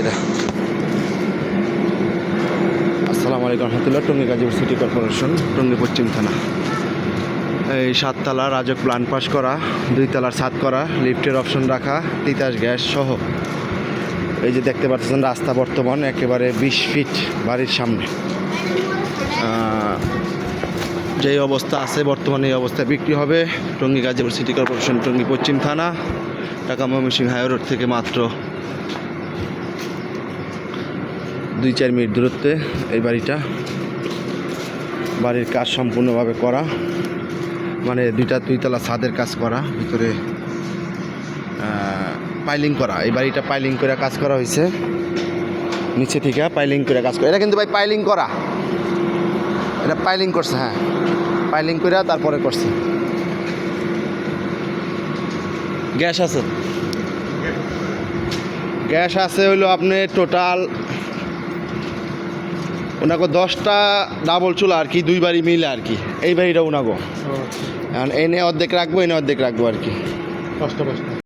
এটা। আসসালামু আলাইকুম রহমতুল্লাহ, টঙ্গী গাজীপুর সিটি কর্পোরেশন, টঙ্গী পশ্চিম থানা। এই সাততলা রাজক প্ল্যান পাস করা দুই তলার ছাদ করা, লিফটের অপশন রাখা, তিতাস গ্যাস সহ। এই যে দেখতে পাচ্ছেন রাস্তা বর্তমান একেবারে বিশ ফিট বাড়ির সামনে। যেই অবস্থা আছে, বর্তমানে এই অবস্থায় বিক্রি হবে টঙ্গী গাজীপুর সিটি কর্পোরেশন, টঙ্গী পশ্চিম থানা, ঢাকা ময়মনসিংহ হাই রোড থেকে মাত্র দুই চার মিনিট দূরত্বে এই বাড়িটা, বাড়ির কাজ সম্পূর্ণভাবে করা। মানে দুইটা দুইতলা ছাদের কাজ করা, ভিতরে পাইলিং করা। এই বাড়িটা পাইলিং করে কাজ করা হয়েছে। নিচে থেকে পাইলিং করে কাজ করা। এটা কিন্তু ভাই পাইলিং করা। এটা পাইলিং করছে হ্যাঁ। পাইলিং করে তারপরে করছে। গ্যাস আছে? গ্যাস আছে হইল আপনি টোটাল ওনাকে দশটা ডাবল চুল আর কি দুই বাড়ি মিলে আর কি। এই বাড়িটা ওনাকে। এখন এনে অর্ধেক রাখব এনে অর্ধেক রাখব আর কি। কষ্ট পাঁচটা